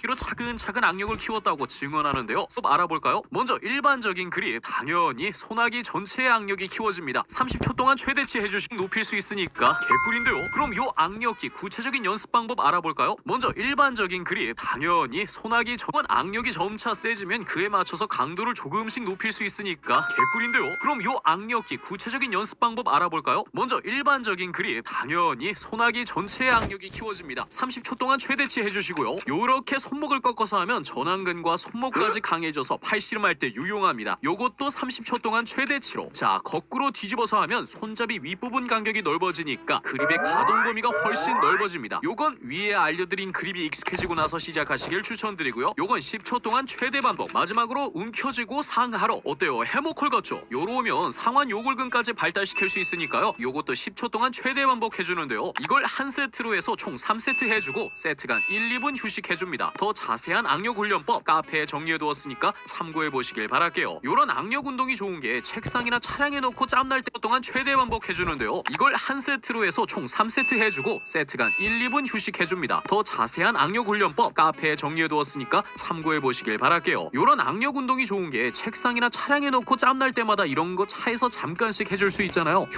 기로 차근차근 악력을 키웠다고 증언하는데요. 숲 알아볼까요? 먼저 일반적인 그립 당연히 소나기 전체의 악력이 키워집니다. 30초 동안 최대치 해주식 높일 수 있으니까 개꿀인데요. 그럼 요 악력기 구체적인 연습 방법 알아볼까요? 먼저 일반적인 그립 당연히 소나기 전원 악력이 점차 세지면 그에 맞춰서 강도를 조금씩 높일 수 있으니까 개꿀인데요. 그럼 요 악력기 구체적인 연습 방법 알아볼까요? 먼저 일반적인 그립 당연히 소나기 전체의 악력이 키워집니다. 30초 동안 최대치 해주시고요. 요렇게 손목을 꺾어서 하면 전완근과 손목까지 강해져서 팔씨름할 때 유용합니다. 요것도 30초 동안 최대치로. 자 거꾸로 뒤집어서 하면 손잡이 윗부분 간격이 넓어지니까 그립의 가동 범위가 훨씬 넓어집니다. 요건 위에 알려드린 그립이 익숙해지고 나서 시작하시길 추천드리고요. 요건 10초 동안 최대 반복. 마지막으로 움켜쥐고 상하로. 어때요? 해모콜 같죠? 요러면 상완 요골근까지 발달시킬 수 있으니까요. 요것도 10초 동안 최대 반복해주는데요. 이걸 한 세트로 해서 총 3세트 해주고 세트간 1, 2분 휴식해줍니다. 더 자세한 악력 훈련법 카페에 정리해 두었으니까 참고해 보시길 바랄게요. 요런 악력 운동이 좋은 게 책상이나 차량에 놓고 짬날 때 동안 최대 반복해 주는데요. 이걸 한 세트로 해서 총 3세트 해 주고 세트간 1, 2분 휴식해 줍니다. 더 자세한 악력 훈련법 카페에 정리해 두었으니까 참고해 보시길 바랄게요. 요런 악력 운동이 좋은 게 책상이나 차량에 놓고 짬날 때마다 이런 거 차에서 잠깐씩 해줄 수 있잖아요.